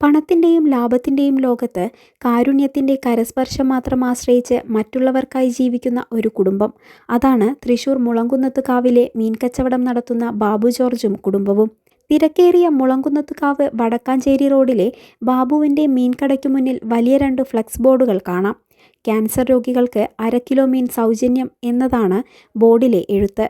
പണത്തിന്റെയും ലാഭത്തിന്റെയും ലോകത്ത് കാരുണ്യത്തിന്റെ കരസ്പർശം മാത്രം ആശ്രയിച്ച് മറ്റുള്ളവർക്കായി ജീവിക്കുന്ന ഒരു കുടുംബം. അതാണ് തൃശൂർ മുളങ്കുന്നത്തുകാവിലെ മീൻകച്ചവടം നടത്തുന്ന ബാബു ജോർജും കുടുംബവും. തിരക്കേറിയ മുളങ്കുന്നത്തുകാവ് വടക്കാഞ്ചേരി റോഡിലെ ബാബുവിന്റെ മീൻകടയ്ക്കു മുന്നിൽ വലിയ രണ്ട് ഫ്ലക്സ് ബോർഡുകൾ കാണാം. ക്യാൻസർ രോഗികൾക്ക് അരക്കിലോ മീൻ സൗജന്യം എന്നതാണ് ബോർഡിലെ എഴുത്ത്.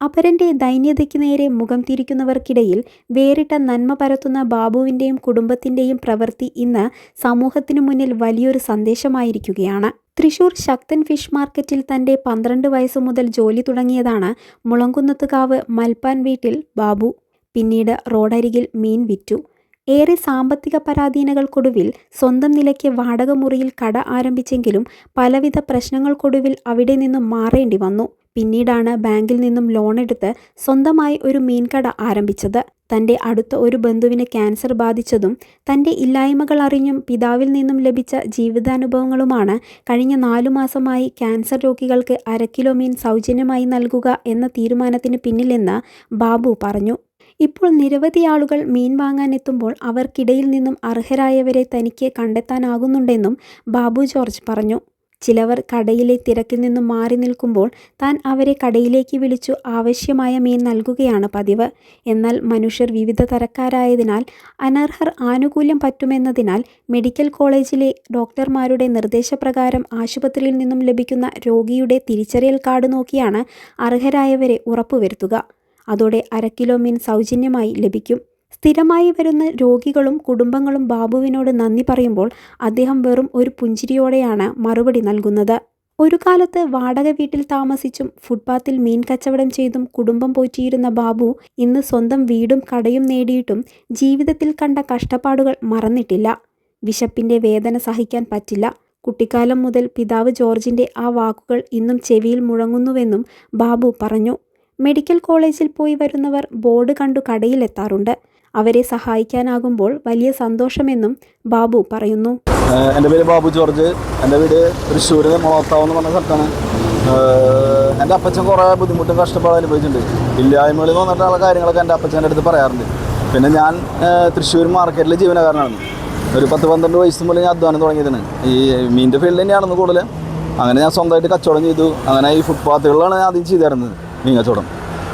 അപരന്റെ ദൈന്യതയ്ക്ക് നേരെ മുഖം തിരിക്കുന്നവർക്കിടയിൽ വേറിട്ട നന്മ പരത്തുന്ന ബാബുവിന്റെയും കുടുംബത്തിന്റെയും പ്രവൃത്തി ഇന്ന് സമൂഹത്തിനു മുന്നിൽ വലിയൊരു സന്ദേശമായിരിക്കുകയാണ്. തൃശൂർ ശക്തൻ ഫിഷ് മാർക്കറ്റിൽ തന്റെ പന്ത്രണ്ട് വയസ്സു മുതൽ ജോലി തുടങ്ങിയതാണ് മുളങ്കുന്നത്തുകാവ് മൽപ്പാൻ വീട്ടിൽ ബാബു. പിന്നീട് റോഡരികിൽ മീൻ വിറ്റു. ഏറെ സാമ്പത്തിക പരാധീനതകൾക്കൊടുവിൽ സ്വന്തം നിലയ്ക്ക് വാടക മുറിയിൽ കട ആരംഭിച്ചെങ്കിലും പലവിധ പ്രശ്നങ്ങൾക്കൊടുവിൽ അവിടെ നിന്നും മാറേണ്ടി വന്നു. പിന്നീടാണ് ബാങ്കിൽ നിന്നും ലോണെടുത്ത് സ്വന്തമായി ഒരു മീൻകട ആരംഭിച്ചത്. തന്റെ അടുത്ത ഒരു ബന്ധുവിന് ക്യാൻസർ ബാധിച്ചതും തന്റെ ഇല്ലായ്മകൾ അറിഞ്ഞും പിതാവിൽ നിന്നും ലഭിച്ച ജീവിതാനുഭവങ്ങളുമാണ് കഴിഞ്ഞ നാലു മാസമായി ക്യാൻസർ രോഗികൾക്ക് അരക്കിലോ മീൻ സൗജന്യമായി നൽകുക എന്ന തീരുമാനത്തിന് പിന്നിലെന്ന് ബാബു പറഞ്ഞു. ഇപ്പോൾ നിരവധി ആളുകൾ മീൻ വാങ്ങാനെത്തുമ്പോൾ അവർക്കിടയിൽ നിന്നും അർഹരായവരെ തനിക്ക് കണ്ടെത്താനാകുന്നുണ്ടെന്നും ബാബു ജോർജ് പറഞ്ഞു. ചിലവർ കടയിലെ തിരക്കിൽ നിന്നും മാറി നിൽക്കുമ്പോൾ താൻ അവരെ കടയിലേക്ക് വിളിച്ചു ആവശ്യമായ മീൻ നൽകുകയാണ് പതിവ്. എന്നാൽ മനുഷ്യർ വിവിധ തരക്കാരായതിനാൽ അനർഹർ ആനുകൂല്യം പറ്റുമെന്നതിനാൽ മെഡിക്കൽ കോളേജിലെ ഡോക്ടർമാരുടെ നിർദ്ദേശപ്രകാരം ആശുപത്രിയിൽ നിന്നും ലഭിക്കുന്ന രോഗിയുടെ തിരിച്ചറിയൽ കാർഡ് നോക്കിയാണ് അർഹരായവരെ ഉറപ്പുവരുത്തുക. അതോടെ അരക്കിലോമീൻ സൗജന്യമായി ലഭിക്കും. സ്ഥിരമായി വരുന്ന രോഗികളും കുടുംബങ്ങളും ബാബുവിനോട് നന്ദി പറയുമ്പോൾ അദ്ദേഹം വെറും ഒരു പുഞ്ചിരിയോടെയാണ് മറുപടി നൽകുന്നത്. ഒരു കാലത്ത് വാടക വീട്ടിൽ താമസിച്ചും ഫുട്പാത്തിൽ മീൻ കച്ചവടം ചെയ്തും കുടുംബം പോറ്റിയിരുന്ന ബാബു ഇന്ന് സ്വന്തം വീടും കടയും നേടിയിട്ടും ജീവിതത്തിൽ കണ്ട കഷ്ടപ്പാടുകൾ മറന്നിട്ടില്ല. വിശപ്പിന്റെ വേദന സഹിക്കാൻ പറ്റില്ല. കുട്ടിക്കാലം മുതൽ പിതാവ് ജോർജിന്റെ ആ വാക്കുകൾ ഇന്നും ചെവിയിൽ മുഴങ്ങുന്നുവെന്നും ബാബു പറഞ്ഞു. മെഡിക്കൽ കോളേജിൽ പോയി വരുന്നവർ ബോർഡ് കണ്ടു കടയിലെത്താറുണ്ട്. അവരെ സഹായിക്കാനാകുമ്പോൾ വലിയ സന്തോഷമെന്നും ബാബു പറയുന്നു. എന്റെ പേര് ബാബു ജോർജ്. എന്റെ വീട് തൃശ്ശൂർ മുളത്താവ് എന്ന് പറഞ്ഞ സ്ഥലത്താണ്. എന്റെ അപ്പച്ചൻ കുറേ ബുദ്ധിമുട്ടും കഷ്ടപ്പാടും അനുഭവിച്ചിട്ടുണ്ട്. ഇല്ലായ്മകളിൽ വന്നിട്ടുള്ള കാര്യങ്ങളൊക്കെ എന്റെ അപ്പച്ചന്റെ അടുത്ത് പറയാറുണ്ട്. പിന്നെ ഞാൻ തൃശ്ശൂർ മാർക്കറ്റിലെ ജീവനക്കാരനാണ്. ഒരു പത്ത് പന്ത്രണ്ട് വയസ്സ് മുതൽ ഞാൻ അധ്വാനം തുടങ്ങിയതാണ്. ഈ മീനിന്റെ ഫീൽഡ് തന്നെയാണെന്ന് കൂടുതൽ. അങ്ങനെ ഞാൻ സ്വന്തമായിട്ട് കച്ചവടം ചെയ്തു. അങ്ങനെ ഈ ഫുട്പാത്തുകളിലാണ് ആദ്യം ചെയ്തിരുന്നത് മീൻ കച്ചവടം.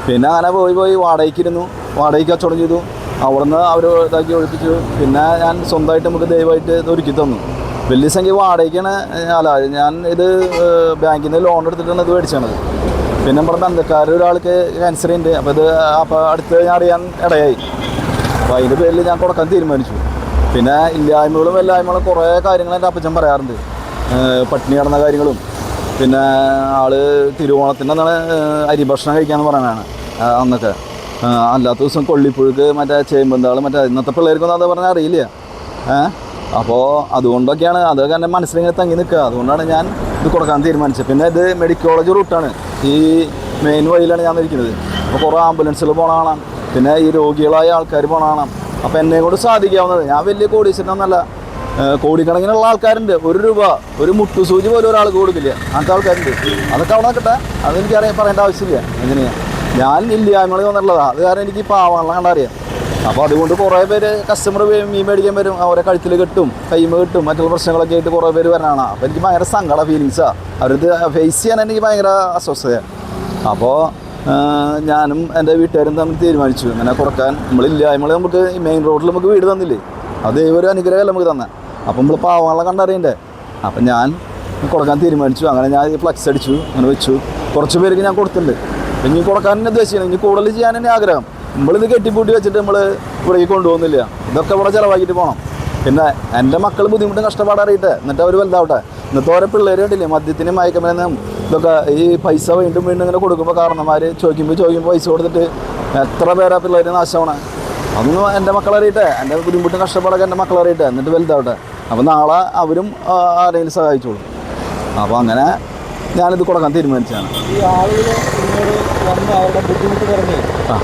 പിന്നെ അങ്ങനെ പോയി പോയി വാടകയ്ക്കിരുന്നു വാടകയ്ക്ക് കച്ചവടം ചെയ്തു. അവിടുന്ന് അവർ ഇതാക്കി ഒഴിപ്പിച്ചു. പിന്നെ ഞാൻ സ്വന്തമായിട്ട് നമുക്ക് ദയവായിട്ട് ഇത് ഒരുക്കി തന്നു. വലിയ സംഖ്യ വാടകയ്ക്കാണ് അല്ല ഞാൻ ഇത് ബാങ്കിൽ നിന്ന് ലോൺ എടുത്തിട്ടാണ് ഇത് മേടിച്ചത്. പിന്നെ നമ്മുടെ ബന്ധക്കാർ ഒരാൾക്ക് ക്യാൻസർ ഉണ്ട്. അപ്പോൾ ഇത് അപ്പോൾ അടുത്ത് ഞാൻ അറിയാൻ ഇടയായി. അപ്പോൾ അതിന്റെ പേരിൽ ഞാൻ കൊടുക്കാൻ തീരുമാനിച്ചു. പിന്നെ ഇല്ലായ്മകളും വല്ലായ്മകളും കുറേ കാര്യങ്ങൾ എന്റെ അപ്പച്ചൻ പറയാറുണ്ട്. പട്ടിണി കിടന്ന കാര്യങ്ങളും പിന്നെ ആൾ തിരുവോണത്തിന്റെ അന്നാണ് അരി ഭക്ഷണം കഴിക്കാമെന്ന് പറയണതാണ് അന്നൊക്കെ. അല്ലാത്ത ദിവസം കൊള്ളിപ്പുഴുക്ക് മറ്റേ ചേമ്പന്താൾ മറ്റേ ഇന്നത്തെ പിള്ളേർക്കൊന്നും അത് പറഞ്ഞാൽ അറിയില്ല. അപ്പോൾ അതുകൊണ്ടൊക്കെയാണ് അതൊക്കെ എന്റെ മനസ്സിലിങ്ങനെ തങ്ങി നിൽക്കുക. അതുകൊണ്ടാണ് ഞാൻ ഇത് കൊടുക്കാൻ തീരുമാനിച്ചത്. പിന്നെ ഇത് മെഡിക്കോളജി കോളേജ് റൂട്ടാണ്. ഈ മെയിൻ വഴിയിലാണ് ഞാൻ നിൽക്കുന്നത്. അപ്പോൾ കുറേ ആംബുലൻസുകൾ പോകണം കാണാം. പിന്നെ ഈ രോഗികളായ ആൾക്കാർ പോകണം കാണാം. അപ്പോൾ എന്നെക്കൊണ്ട് സാധിക്കാവുന്നത് ഞാൻ വലിയ കോടീശ്വരനൊന്നുമല്ല. കോടിക്കണക്കിനുള്ള ആൾക്കാരുണ്ട്. ഒരു രൂപ ഒരു മുട്ടു മുട്ടുസൂചി പോലും ഒരാൾ കൊടുക്കില്ല. അങ്ങനത്തെ ആൾക്കാരുണ്ട്. അതൊക്കെ അവിടെ നിൽക്കട്ടെ. അതെനിക്ക് അറിയാൻ പറയേണ്ട ആവശ്യമില്ല എങ്ങനെയാണ്. ഞാൻ ഇല്ലായ്മകളിൽ വന്നിട്ടുള്ളതാണ്. അത് കാരണം എനിക്ക് പാവാണല്ലോ കണ്ടറിയാം. അപ്പോൾ അതുകൊണ്ട് കുറേ പേര് കസ്റ്റമർ മീൻ മേടിക്കാൻ വരും. അവരെ കഴുത്തിൽ കെട്ടും കൈമ കെട്ടും മറ്റുള്ള പ്രശ്നങ്ങളൊക്കെ ആയിട്ട് കുറേ പേര് വരാനാണ് അപ്പോൾ എനിക്ക് ഭയങ്കര സങ്കട ഫീലിങ്സാണ്. അവരത് ഫേസ് ചെയ്യാൻ എനിക്ക് ഭയങ്കര അസ്വസ്ഥതയാണ്. അപ്പോൾ ഞാനും എന്റെ വീട്ടുകാരും തമ്മിൽ തീരുമാനിച്ചു ഇങ്ങനെ കുറയ്ക്കാൻ നമ്മളില്ലായ്മ നമുക്ക് മെയിൻ റോഡിൽ നമുക്ക് വീട് തന്നില്ലേ. അത് ഒരു അനുഗ്രഹമല്ല നമുക്ക് തന്നെ. അപ്പോൾ നമ്മൾ പാവങ്ങളെ കണ്ടറിയണ്ടേ. അപ്പം ഞാൻ കൊടുക്കാൻ തീരുമാനിച്ചു. അങ്ങനെ ഞാൻ ഫ്ലക്സ് അടിച്ചു. അങ്ങനെ വെച്ചു. കുറച്ച് പേർക്ക് ഞാൻ കൊടുത്തിട്ടുണ്ട്. ഇനി കൊടുക്കാൻ തന്നെ ഉദ്ദേശിക്കണം. ഇനി കൂടുതൽ ചെയ്യാൻ തന്നെ ആഗ്രഹം. നമ്മളിത് കെട്ടിപ്പൂട്ടി വെച്ചിട്ട് നമ്മൾ ഇവിടേക്ക് കൊണ്ടുപോകുന്നില്ല. ഇതൊക്കെ ഇവിടെ ചിലവാക്കിയിട്ട് പോകണം. പിന്നെ എന്റെ മക്കൾ ബുദ്ധിമുട്ടും കഷ്ടപ്പാട് അറിയട്ടെ. എന്നിട്ട് അവർ വലുതാവട്ടെ. ഇന്നത്തെ ഓരോ പിള്ളേർ കണ്ടില്ലേ മദ്യത്തിനും മയക്കമെന്ന് ഇതൊക്കെ ഈ പൈസ വീണ്ടും വീണ്ടും ഇങ്ങനെ കൊടുക്കുമ്പോൾ കാരണന്മാർ ചോദിക്കുമ്പോൾ ചോദിക്കുമ്പോൾ പൈസ കൊടുത്തിട്ട് എത്ര പേരാ പിള്ളേർ നാശമാണ്. അതൊന്നും എന്റെ മക്കളറിയട്ടെ. എന്റെ ബുദ്ധിമുട്ടും കഷ്ടപ്പാടൊക്കെ എന്റെ മക്കളറിയട്ടെ. എന്നിട്ട് വലുതാവട്ടെ. അപ്പോൾ നാളെ അവരും ആരെങ്കിലും സഹായിച്ചോളും. അപ്പോൾ അങ്ങനെ ഞാനിത് കൊടുക്കാൻ തീരുമാനിച്ചതാണ്. ഈ ആളുകൾ നിങ്ങളോട് വന്ന് അവരുടെ ബുദ്ധിമുട്ട് പറഞ്ഞ്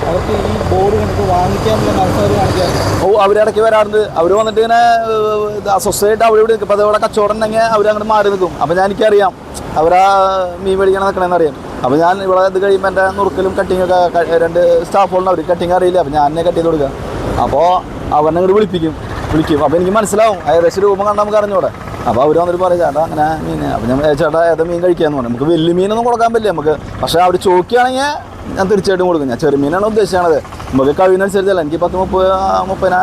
അവർക്ക് ഈ ബോർഡ് കണ്ടിട്ട് വാങ്ങിക്കാൻ. ഓ അവരിടയ്ക്ക് വരാറുണ്ട്. അവർ വന്നിട്ട് ഇങ്ങനെ അസ്വസ്ഥയായിട്ട് അവിടെ ഇവിടെ നിൽക്കും. അപ്പോൾ അതവിടെ കച്ചവടം ഉണ്ടെങ്കിൽ അവർ അങ്ങോട്ട് മാറി നിൽക്കും. അപ്പോൾ ഞാൻ എനിക്കറിയാം അവരാ മീൻ മേടിക്കണം നിൽക്കണമെന്ന് അറിയാം. അപ്പോൾ ഞാൻ ഇവിടെ ഇത് കഴിയുമ്പോൾ എന്റെ നുറുക്കലും കട്ടിങ്ങൊക്കെ രണ്ട് സ്റ്റാഫുകളുണ്ട്. അവർ കട്ടിങ് അറിയില്ല. അപ്പോൾ ഞാൻ തന്നെ കട്ട് ചെയ്ത് കൊടുക്കുക. അപ്പോൾ അവരെ ഇങ്ങോട്ട് വിളിപ്പിക്കും. വിളിക്കും. അപ്പോൾ എനിക്ക് മനസ്സിലാവും. ഏകദേശം രൂപം കണ്ടാൽ നമുക്ക് അറിഞ്ഞൂടെ. അപ്പോൾ അവർ വന്നിട്ട് പറയും ചേട്ടാ അങ്ങനെ മീൻ അപ്പോൾ ഞാൻ "ഏ, ചേട്ടാ ഏതാ മീൻ കഴിക്കാന്ന് പറഞ്ഞു. നമുക്ക് വലിയ മീനൊന്നും കൊടുക്കാൻ പറ്റില്ല. നമുക്ക് പക്ഷേ അവർ ചോദിക്കുകയാണെങ്കിൽ ഞാൻ തീർച്ചയായിട്ടും കൊടുക്കും. ഞാൻ ചെറുമീനാണ് ഉദ്ദേശിക്കണത്. നമുക്ക് കഴിയുന്നതനുസരിച്ചല്ല. എനിക്ക് പത്ത് മുപ്പത് മുപ്പതിനാ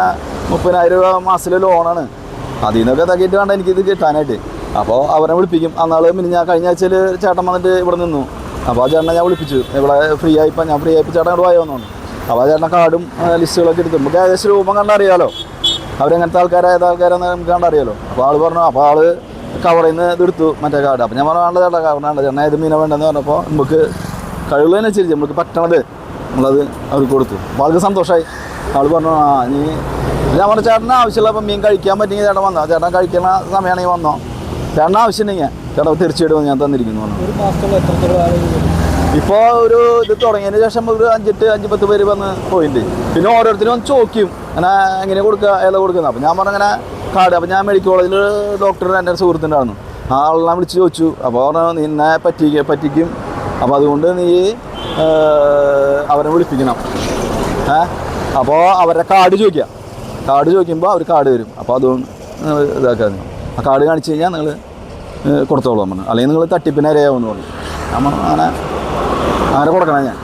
മുപ്പതിനായിരം രൂപ മാസത്തിലെ ലോണാണ്. അതിൽ നിന്നൊക്കെ തക്കിയിട്ട് വേണ്ട. എനിക്കിത് കിട്ടാനായിട്ട്. അപ്പോൾ അവരെ വിളിപ്പിക്കും. അന്നാൾ പിന്നെ ഞാൻ കഴിഞ്ഞ ആഴ്ചയിൽ ചേട്ടൻ വന്നിട്ട് ഇവിടെ നിന്നു. അപ്പോൾ ആ ചേട്ടനെ ഞാൻ വിളിപ്പിച്ചു. ഇവിടെ ഫ്രീ ആയിപ്പോൾ ഞാൻ ഫ്രീ ആയിപ്പോൾ ചേട്ടൻ ഇവിടെ വന്നു അപ്പോൾ ആ ചേട്ടനെ കാർഡും ലിസ്റ്റുകളൊക്കെ എടുത്തു. നമുക്ക് ഏകദേശം രൂപം കണ്ടറിയാലോ. അവരെങ്ങനത്തെ ആൾക്കാരെ ഏത് ആൾക്കാരെന്ന് നമുക്ക് കണ്ടറിയാലോ അപ്പോൾ ആൾ പറഞ്ഞു അപ്പോൾ ആൾ കവറിൽ നിന്ന് ഇതെടുത്തു മറ്റേ കാർഡ് അപ്പോൾ ഞാൻ പറഞ്ഞു വേണ്ട ചേട്ടാ കവർ വേണ്ട. ചേട്ടൻ ഏത് മീനെ വേണ്ടതെന്ന് പറഞ്ഞപ്പോൾ നമുക്ക് കഴിവുള്ളതിനനുസരിച്ച് നമുക്ക് പറ്റണത് നമ്മളത് അവർക്ക് കൊടുത്തു. അപ്പോൾ ആൾക്ക് സന്തോഷമായി ആൾ പറഞ്ഞു ആ നീ ഞാൻ പറഞ്ഞു ചേട്ടന് ആവശ്യമുള്ള അപ്പം മീൻ കഴിക്കാൻ പറ്റിയെങ്കിൽ ചേട്ടൻ വന്നോ. ചേട്ടൻ കഴിക്കണ സമയമാണെങ്കിൽ വന്നോ. ചേട്ടന് ആവശ്യമുണ്ടെങ്കിൽ ചേട്ടൻ തീർച്ചയായിട്ടും ഞാൻ തന്നിരിക്കുന്നു. ഇപ്പോൾ ഒരു ഇത് തുടങ്ങിയതിന് ശേഷം ഒരു അഞ്ചെട്ട് അഞ്ച് പത്ത് പേര് വന്ന് പോയിട്ട് പിന്നെ ഓരോരുത്തരും വന്ന് ചോദിക്കും. അങ്ങനെ എങ്ങനെ കൊടുക്കുക ഇല കൊടുക്കുന്നത് അപ്പോൾ ഞാൻ പറഞ്ഞു അങ്ങനെ കാർഡ് അപ്പോൾ ഞാൻ മെഡിക്കൽ കോളേജിൽ ഡോക്ടർ എന്റെ സുഹൃത്തുണ്ടായിരുന്നു. ആ ആളെല്ലാം വിളിച്ച് ചോദിച്ചു. അപ്പോൾ പറഞ്ഞു നിന്നെ പറ്റിക്ക പറ്റിക്കും. അപ്പോൾ അതുകൊണ്ട് നീ അവരെ വിളിപ്പിക്കണം. ഏ അപ്പോൾ അവരുടെ കാർഡ് ചോദിക്കുക കാർഡ് ചോദിക്കുമ്പോൾ അവർ കാർഡ് തരും. അപ്പോൾ അതുകൊണ്ട് ഇതാക്കാൻ ആ കാർഡ് കാണിച്ച് കഴിഞ്ഞാൽ നിങ്ങൾ കൊടുത്തോളാം പറഞ്ഞു അല്ലെങ്കിൽ നിങ്ങൾ തട്ടിപ്പിന് ഇരയാവുമെന്ന് പറഞ്ഞു. നമ്മൾ അങ്ങനെ അങ്ങനെ കൊടുക്കണം ഞാൻ.